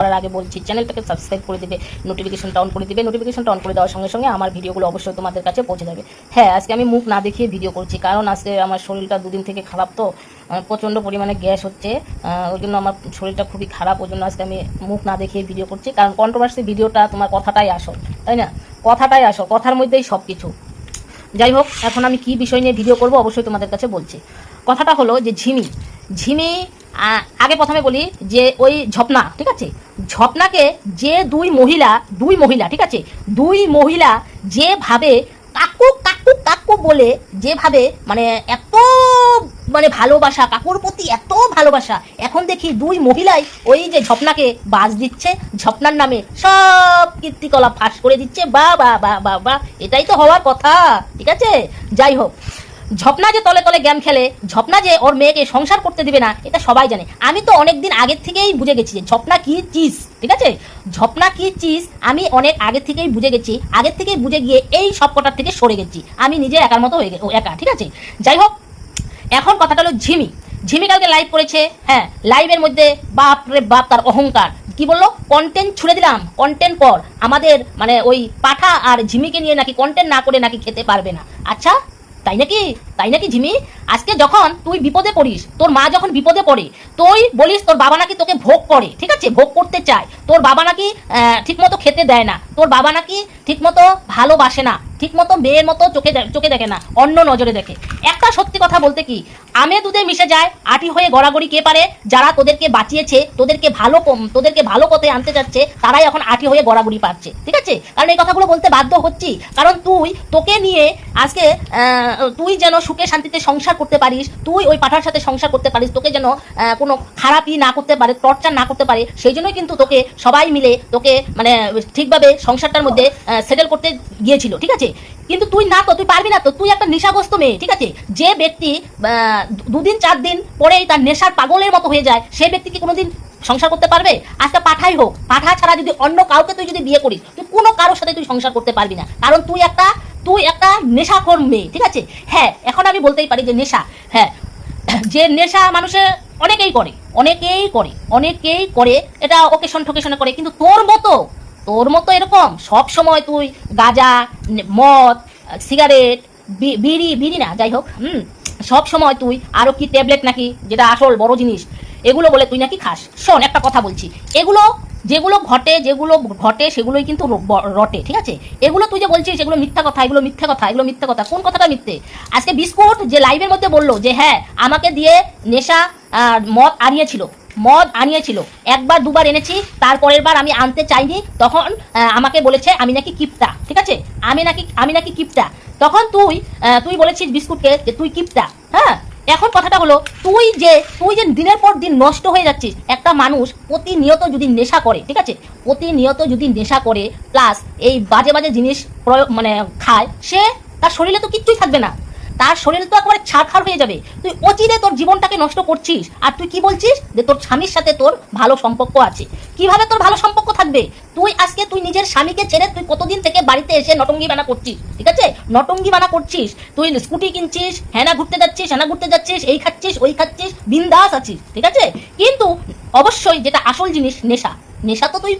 করার আগে বলছি, চ্যানেলটাকে সাবস্ক্রাইব করে দেবে নোটিফিকেশনটা অন করে দেবে নোটিফিকেশনটা অন করে দেওয়ার সঙ্গে সঙ্গে আমার ভিডিওগুলো অবশ্যই তোমাদের কাছে পৌঁছে যাবে। হ্যাঁ আজকে আমি মুখ না দেখিয়ে ভিডিও করছি, কারণ আজকে আমার শরীরটা দুদিন থেকে খারাপ তো প্রচণ্ড পরিমাণে গ্যাস হচ্ছে ওই জন্য আমার শরীরটা খুবই খারাপ, ওই জন্য আজকে আমি মুখ না দেখিয়ে ভিডিও করছি, কারণ কন্ট্রোভার্সি ভিডিওটা তোমার কথাটাই আসল, তাই না? কথাটাই আসল, কথার মধ্যেই সব কিছু যাই হোক, এখন আমি কি বিষয় নিয়ে ভিডিও করব অবশ্যই তোমাদের কাছে বলছি। কথাটা হলো যে ঝিমি ঝিমি আগে প্রথমে বলি যে ওই ঝপনা, ঠিক আছে? ঝপনাকে যে দুই মহিলা দুই মহিলা, ঠিক আছে? দুই মহিলা যেভাবে কাকু কাকু কাকু বলে যেভাবে মানে এত মানে ভালোবাসা, কাকুর প্রতি এত ভালোবাসা, এখন দেখি দুই মহিলাই ওই যে ঝপনাকে বাজ দিচ্ছে, ঝপনার নামে সব কীর্তিকলাপ ফাঁস করে দিচ্ছে, বা বা বা বা বা, এটাই তো হওয়ার কথা, ঠিক আছে? যাই হোক ঝপনা যে তলে তলে গেম খেলে, ঝপনা যে ওর মেয়েকে সংসার করতে দিবে না, এটা সবাই জানে। আমি তো অনেক দিন আগের থেকেই বুঝে গেছি যে ঝপনা কি চিজ, ঠিক আছে? ঝপনা কি চিজ, আমি অনেক আগে থেকেই বুঝে গেছি। আগের থেকেই বুঝে গিয়ে এই সব কটার থেকে সরে গেছি। আমি নিজে একার মতো হয়ে একা, ঠিক আছে? যাই হোক, এখন কথাটা হলো ঝিমি। ঝিমি কালকে লাইভ করেছে হ্যাঁ লাইভের মধ্যে বাপ রে বাপ, তার অহংকার। কি বলল? কন্টেন্ট ছুড়ে দিলাম কন্টেন্ট পর আমাদের মানে ওই পাঠা আর ঝিমিকে নিয়ে নাকি কন্টেন্ট না করে নাকি খেতে পারবে না। আচ্ছা তাই নাকি? তাই নাকি ঝিমি আজকে যখন তুই বিপদে পড়িস, তোর মা যখন বিপদে পড়ে, তুই বলিস তোর বাবা নাকি তোকে ভোগ করে, ঠিক আছে? ভোগ করতে চায়। তোর বাবা নাকি ঠিকমতো খেতে দেয় না। তোর বাবা নাকি ঠিকমতো ভালোবাসে না। ঠিকমতো মেয়ের মতো চোখে চোখে দেখে না, অন্য নজরে দেখে। একটা সত্যি কথা বলতে কি, আমে দুধে মিশে যায়, আটি হয়ে গড়াগড়ি কে পারে, যারা তোদেরকে বাঁচিয়েছে, তোদেরকে ভালো তোদেরকে ভালো পথে আনতে যাচ্ছে, তারাই এখন আটি হয়ে গড়াগড়ি পাচ্ছে। ঠিক আছে? কারণ এই কথাগুলো বলতে বাধ্য হচ্ছি। কারণ তুই, তোকে নিয়ে আজকে তুই যেন সুখে শান্তিতে সংসার করতে পারিস, তুই ওই পাঠার সাথে সংসার করতে পারিস, তোকে যেন কোনো খারাপই না করতে পারে, টর্চার না করতে পারে, সেই জন্যই কিন্তু তোকে সবাই মিলে তোকে মানে ঠিকভাবে সংসারটার মধ্যে সেটেল করতে গিয়েছিল। ঠিক আছে? কিন্তু তুই না তো, তুই পারবি না তো, তুই একটা নেশাগ্রস্ত মেয়ে, ঠিক আছে? যে ব্যক্তি দুদিন, চার দিন পরেই তার নেশার পাগলের মতো হয়ে যায় সেই ব্যক্তি কি কোনোদিন সংসার করতে পারবে? আজকে পাঠাই হোক, পাঠা ছাড়া যদি অন্য কাউকে তুই যদি বিয়ে করিস, তুই কোনো কারোর সাথে তুই সংসার করতে পারবি না। কারণ তুই একটা তুই একটা নেশাখোর মেয়ে, ঠিক আছে? হ্যাঁ এখন আমি বলতেই পারি যে নেশা হ্যাঁ। যে নেশা মানুষে অনেকেই করে অনেকেই করে অনেকেই করে, এটা ওকেশন ঠোকেশনে করে, কিন্তু তোর মতো তোর মতো এরকম সব সময় তুই গাঁজা, মদ, সিগারেট বিড়ি বিড়ি না, যাই হোক, হুম, সব সময় তুই আরও কি ট্যাবলেট নাকি, যেটা আসল বড় জিনিস, এগুলো বলে তুই নাকি খাস। শোন, একটা কথা বলছি, এগুলো যেগুলো ঘটে যেগুলো ঘটে, সেগুলোই কিন্তু রটে, ঠিক আছে? এগুলো তুই যে বলছিস, এগুলো মিথ্যা কথা, এগুলো মিথ্যা কথা, এগুলো মিথ্যা কথা, কোন কথাটা মিথ্যে? আজকে বিস্কুট যে লাইভের মধ্যে বলল যে হ্যাঁ আমাকে দিয়ে নেশা মদ আনিয়েছিল মদ আনিয়েছিল। একবার, দুবার এনেছি, তারপরের বার আমি আনতে চাইনি। তখন আমাকে বলেছে, আমি নাকি কিপটা ঠিক আছে? আমি নাকি আমি নাকি কিপটা তখন তুই তুই বলেছিস বিস্কুটকে যে তুই কিপটা হ্যাঁ? এখন কথাটা হলো, তুই যে তুই যে দিনের পর দিন নষ্ট হয়ে যাচ্ছিস, একটা মানুষ প্রতিনিয়ত যদি নেশা করে, ঠিক আছে? প্রতিনিয়ত যদি নেশা করে প্লাস এই বাজে বাজে জিনিস প্রয়োগ মানে খায়, সে, তার শরীরে তো কিচ্ছুই থাকবে না। তার শরীর তো একেবারে ছাড়খাড় হয়ে যাবে। তুই অচিরে তোর জীবনটাকে নষ্ট করছিস। আর তুই কি বলছিস? যে তোর স্বামীর সাথে তোর ভালো সম্পর্ক আছে। কীভাবে তোর ভালো সম্পর্ক থাকবে? তুই আজকে তুই নিজের স্বামীকে ছেড়ে তুই কতদিন থেকে বাড়িতে এসে নটঙ্গি বানা করছিস? ঠিক আছে? নটঙ্গি বানা করছিস। তুই স্কুটি কিনছিস হ্যানা ঘুরতে যাচ্ছিস হ্যানা ঘুরতে যাচ্ছিস, এই খাচ্ছিস, ওই খাচ্ছিস, বিন্দাস আছিস। ঠিক আছে? কিন্তু অবশ্যই যেটা আসল জিনিস, নেশা। নেশা তো তুই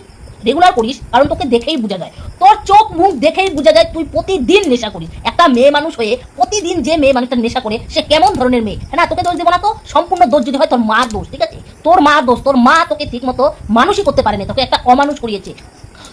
রেগুলার করিস, কারণ তোকে দেখেই বোঝা যায়। তোর চোখ মুখ দেখেই বোঝা যায়, তুই প্রতিদিন নেশা করিস। একটা মেয়ে মানুষ হয়ে প্রতিদিন যে মেয়ে মানুষটা নেশা করে, সে কেমন ধরনের মেয়ে? হ্যাঁ না, তোকে দোষ দেবো না তো? সম্পূর্ণ দোষ যদি হয় তোর মার দোষ, ঠিক আছে? তোর মা দোষ, তোর মা তোকে ঠিক মতো মানুষই করতে পারেনি, তোকে একটা অমানুষ করিয়েছে।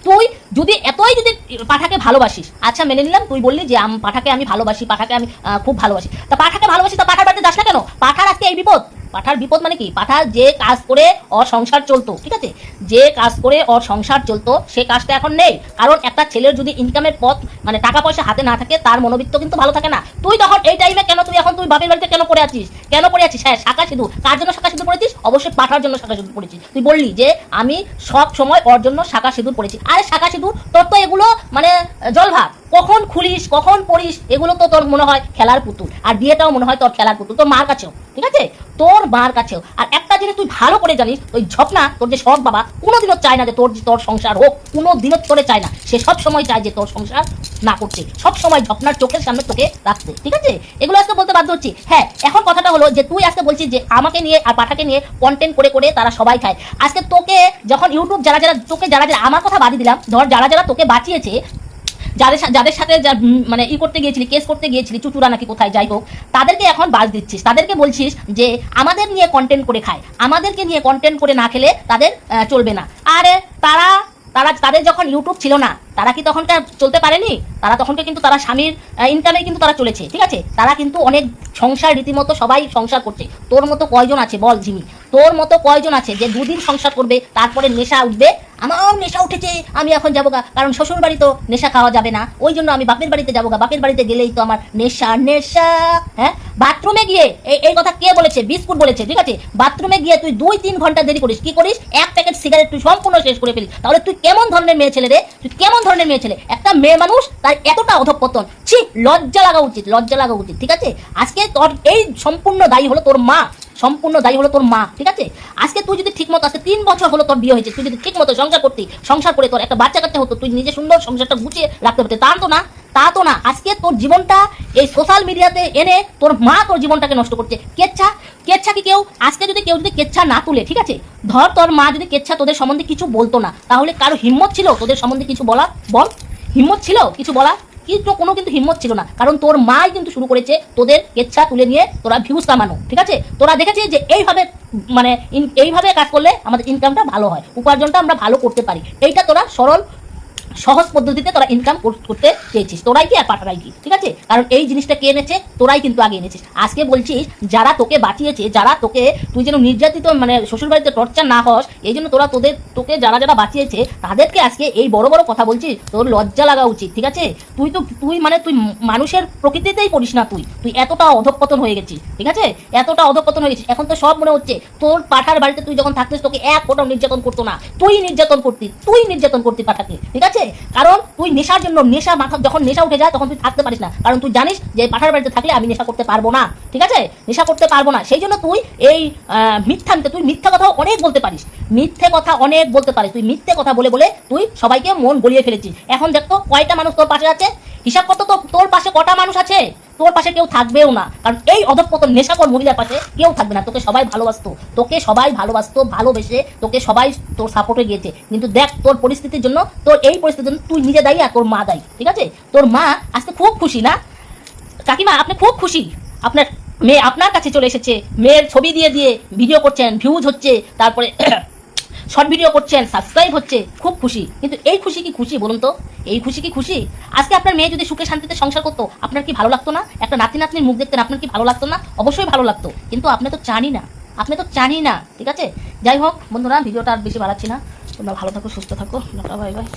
তুই যদি এতই যদি পাঠাকে ভালোবাসিস আচ্ছা মেনে নিলাম, তুই বললি যে আম, পাঠাকে আমি ভালোবাসি, পাঠাকে আমি খুব ভালোবাসি। তা পাঠাকে ভালোবাসি, তা পাঠার বাড়িতে যাস না কেন? পাঠার আজকে এই বিপদ। পাঠার বিপদ মানে কি? পাঠার যে কাজ করে ওর সংসার চলতো, ঠিক আছে? যে কাজ করে ওর সংসার চলতো, সে কাজটা এখন নেই। কারণ একটা ছেলের যদি ইনকামের পথ মানে টাকা পয়সা হাতে না থাকে, তার মনোবৃত্ত কিন্তু ভালো থাকে না। তুই তখন এই টাইমে কেন তুই এখন তুই বাপের বাড়িতে কেন পড়ে আছিস? কেন পড়ে আছিস? হ্যাঁ শাখা সিধু কার জন্য শাখা সিধু পড়েছিস? অবশ্যই পাঠার জন্য শাখা সিঁদুর পড়েছিস। তুই বললি যে, আমি সব সময় ওর জন্য শাখা সিঁদুর পড়েছি। আরে শাখা সিঁদুর, তোর তো এগুলো মানে জল ভাত কখন খুলিস, কখন পড়িস, এগুলো তো তোর মনে হয় খেলার পুতুল। আর বিয়েটাও মনে হয় তোর খেলার পুতুল, তোর মার কাছেও, ঠিক আছে? তোর মার কাছেও। আর একটা জিনিস তুই ভালো করে জানিস, ওই ঝপনা, তোর যে সৎ বাবা, কোনোদিনও চায় না যে তোর তোর সংসার হোক কোনো দিনও তোরে চায় না। সে সব সময় চায় যে তোর সংসার না করতে। সব সময় ঝপনার চোখের সামনে তোকে রাখতে, ঠিক আছে? এগুলো আজকে বলতে বাধ্য হচ্ছি। হ্যাঁ এখন কথাটা হলো যে তুই আজকে বলছিস যে আমাকে নিয়ে আর পাঠাকে নিয়ে কন্টেন্ট করে করে তারা সবাই খায়। আজকে তোকে যখন ইউটিউব যারা যারা তোকে যারা যারা আমার কথা বাদ দিলাম। ধর যারা যারা তোকে বাঁচিয়েছে যাদের যাদের সাথে মানে ই করতে গিয়েছিলি কেস করতে গিয়েছিলি চুচুরা নাকি কোথায়, যাই হোক, তাদেরকে এখন বাস দিচ্ছিস। তাদেরকে বলছিস যে, আমাদের নিয়ে কন্টেন্ট করে খায়। আমাদেরকে নিয়ে কন্টেন্ট করে না খেলে তাদের চলবে না। আরে, তারা তারা, তাদের যখন ইউটিউব ছিল না তারা কি তখনকার চলতে পারেনি? তারা তখনকে কিন্তু তারা স্বামীর ইনকামে কিন্তু তারা চলেছে, ঠিক আছে? তারা কিন্তু অনেক সংসার রীতিমতো সবাই সংসার করছে। তোর মতো কয়জন আছে বল, জিমি? তোর মতো কয়জন আছে যে দুদিন সংসার করবে, তারপরে নেশা উঠবে? আমার নেশা উঠেছে, আমি এখন যাব গা। কারণ শ্বশুর বাড়ি তো নেশা খাওয়া যাবে না। ওই জন্য আমি বাপের বাড়িতে যাব গা। বাপের বাড়িতে গেলেই তো আমার নেশা নেশা হ্যাঁ? বাথরুমে গিয়ে এই কথা কে বলেছে? বিস্কুট বলেছে, ঠিক আছে? বাথরুমে গিয়ে তুই দুই তিন ঘণ্টা দেরি করিস। কি করিস? এক প্যাকেট সিগারেট তুই সম্পূর্ণ শেষ করে ফেলিস। তাহলে তুই কেমন ধরনের মেয়ে ছেলে রে? তুই কেমন ধরনের মেয়ে ছেলে। একটা মেয়ে মানুষ, তার এতটা অধপতন। ছি, লজ্জা লাগা উচিত, লজ্জা লাগা উচিত, ঠিক আছে? আজকে তোর এই সম্পূর্ণ দায়ী হলো তোর মা, সম্পূর্ণ দায়ী হলো তোর মা, ঠিক আছে? আজকে তুই যদি ঠিক মতো আজকে তিন বছর হলো তোর বিয়ে হয়েছে, তুই যদি ঠিক মতো সংসার করতি, সংসার করে তোর একটা বাচ্চা কাচ্চা হতো, তুই নিজে সুন্দর সংসারটা গুছিয়ে রাখতে পারতি, তা তো না, তা তো না। আজকে তোর জীবনটা এই সোশ্যাল মিডিয়াতে এনে তোর মা তোর জীবনটাকে নষ্ট করছে। কেচ্ছা? কেচ্ছা কি কেউ, আজকে যদি কেউ যদি কেচ্ছা না তুলে, ঠিক আছে? ধর তোর মা যদি কেচ্ছা তোদের সম্বন্ধে কিছু বলতো না, তাহলে কারও হিম্মত ছিল তোদের সম্বন্ধে কিছু বলা? বল। হিম্মত ছিল কিছু বলা? কিন্তু কোনো কিন্তু হিম্মত ছিল না, কারণ তোর মাই কিন্তু শুরু করেছে তোদের কেচ্ছা তুলে নিয়ে তোরা ভিউজ কামানো, ঠিক আছে? তোরা দেখেছিস যে এইভাবে মানে এইভাবে কাজ করলে আমাদের ইনকামটা ভালো হয়, উপার্জনটা আমরা ভালো করতে পারি। এইটা তোরা সরল সহজ পদ্ধতিতে তোরা ইনকাম করতে চেয়েছিস। তোরাই কি আর পাঠারাই কি? ঠিক আছে? কারণ এই জিনিসটা কে এনেছে? তোরাই কিন্তু আগে এনেছিস। আজকে বলছিস, যারা তোকে বাঁচিয়েছে, যারা তোকে তুই যেন নির্যাতিত মানে শ্বশুরবাড়িতে টর্চার না হস, এই জন্য তোরা তোদের, তোকে যারা যারা বাঁচিয়েছে, তাদেরকে আজকে এই বড় বড় কথা বলছিস, তোর লজ্জা লাগা উচিত, ঠিক আছে? তুই তো, তুই মানে তুই মানুষের প্রকৃতিতেই পড়িস না তুই। তুই এতটা অধঃপতন হয়ে গেছিস, ঠিক আছে? এতটা অধঃপতন হয়ে গেছিস। এখন তো সব মনে হচ্ছে, তোর পাঠার বাড়িতে তুই যখন থাকতিস, তোকে এক ফোটাও নির্যাতন করতো না। তুই নির্যাতন করতি, তুই নির্যাতন করতি পাঠাকে, ঠিক আছে? কারণ তুই নেশার জন্য নেশা মাথা যখন নেশা উঠে যায়, তখন তুই থাকতে পারিস না। কারণ তুই জানিস যে পাঠার বাড়িতে থাকলে আমি নেশা করতে পারব না। ঠিক আছে? নেশা করতে পারব না। সেই জন্য তুই এই মিথ্যা তুই মিথ্যা কথা অনেক বলতে পারিস। মিথ্যে কথা অনেক বলতে পারিস। তুই মিথ্যে কথা বলে বলে তুই সবাইকে মন গলিয়ে ফেলেছিস। এখন দেখতো কয়টা মানুষ তোর পাশে আছে? হিসাব করতো তো তোর পাশে কটা মানুষ আছে? তোর পাশে কেউ থাকবেও না। কারণ এই অধপতন নেশাকর মহিলার পাশে কেউ থাকবে না। তোকে সবাই ভালোবাসতো। তোকে সবাই ভালোবাসতো, ভালোবেসে। তোকে সবাই তোর সাপোর্টে গিয়েছে। কিন্তু দেখ, তোর পরিস্থিতির জন্য, তোর এই পরিস্থিতির জন্য তুই নিজে দায়ী আর তোর মা দায়ী। ঠিক আছে? তোর মা আজকে খুব খুশি, না? কাকিমা, আপনি খুব খুশি। আপনার মেয়ে আপনার কাছে চলে এসেছে। মেয়ের ছবি দিয়ে দিয়ে ভিডিও করছেন ভিউজ হচ্ছে। তারপরে শর্ট ভিডিও করছেন সাবস্ক্রাইব হচ্ছে, খুব খুশি। কিন্তু এই খুশি কি খুশি বলুন তো? এই খুশি কি খুশি? আজকে আপনার মেয়ে যদি সুখে শান্তিতে সংসার করতো, আপনার কি ভালো লাগতো না? একটা নাতি নাতনির মুখ দেখতেন, আপনার কি ভালো লাগতো না? অবশ্যই ভালো লাগতো। কিন্তু আপনি তো চানি না। আপনি তো চানি না, ঠিক আছে? যাই হোক, বন্ধুরা, ভিডিওটা আর বেশি বাড়াচ্ছি না। তোমরা ভালো থাকো, সুস্থ থাকো। Bye bye